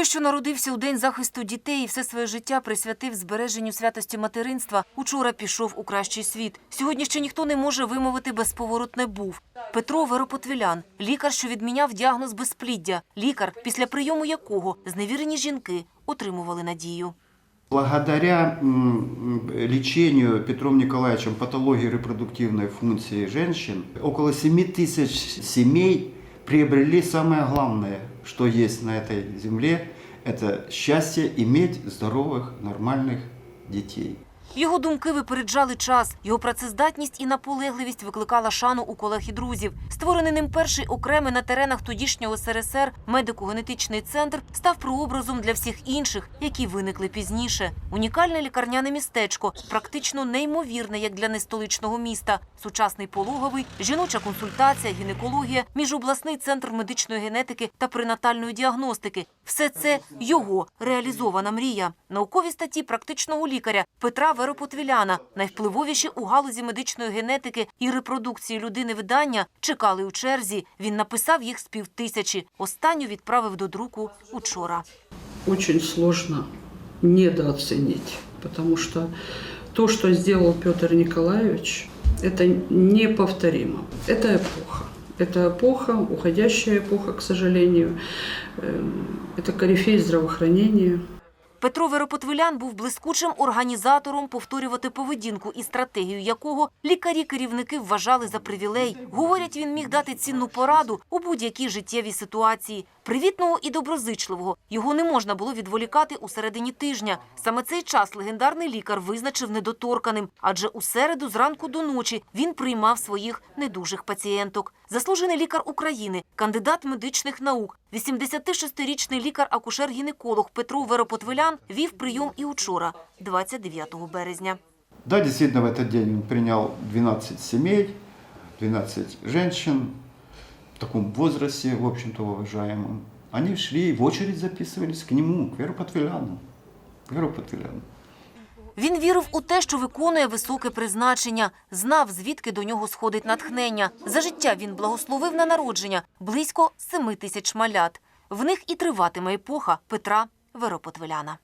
Той, що народився у день захисту дітей і все своє життя присвятив збереженню святості материнства, учора пішов у кращий світ. Сьогодні ще ніхто не може вимовити безповоротне був. Петро Веропотвілян, лікар, що відміняв діагноз безпліддя, лікар, після прийому якого зневірені жінки отримували надію. Благодаря лечению Петром Николаевичем патологии репродуктивной функции женщин, около 7 тысяч семей приобрели самое главное, что есть на этой земле, это счастье иметь здоровых, нормальных детей. Його думки випереджали час. Його працездатність і наполегливість викликала шану у колег і друзів. Створений ним перший окремий на теренах тодішнього СРСР медико-генетичний центр став прообразом для всіх інших, які виникли пізніше. Унікальне лікарняне містечко, практично неймовірне, як для нестоличного міста. Сучасний пологовий, жіноча консультація, гінекологія, міжобласний центр медичної генетики та пренатальної діагностики. Все це його реалізована мрія. Наукові статті практичного лікаря Петра Веропотвіляна, найвпливовіші у галузі медичної генетики і репродукції людини видання, чекали у черзі. Він написав їх з півтисячі. Останню відправив до друку учора. очень сложно недооценить, потому что то, что сделал Петр Николаевич, это неповторимо. Это эпоха. Это эпоха, уходящая эпоха, к сожалению. Эм, Это корифей здравоохранения. Петро Веропотвилян був блискучим організатором повторювати поведінку і стратегію якого лікарі-керівники вважали за привілей. Говорять, він міг дати цінну пораду у будь-якій життєвій ситуації. Привітного і доброзичливого його не можна було відволікати у середині тижня. Саме цей час легендарний лікар визначив недоторканим, адже у середу зранку до ночі він приймав своїх недужих пацієнток. Заслужений лікар України, кандидат медичних наук, 86-річний лікар-акушер-гінеколог Петро Веропотвилян вів прийом і учора, 29 березня. Да, действительно, в этот день он принял 12 семей, 12 женщин в таком возрасте, в общем-то, уважаемом. Они шли в очередь записывались к нему, к Веру Патвиляну. К Веру Патвиляну. Він вірив у те, що виконує високе призначення, знав, звідки до нього сходить натхнення. За життя він благословив на народження близько семи тисяч малят. В них і триватиме епоха Петра Веропотвеляна.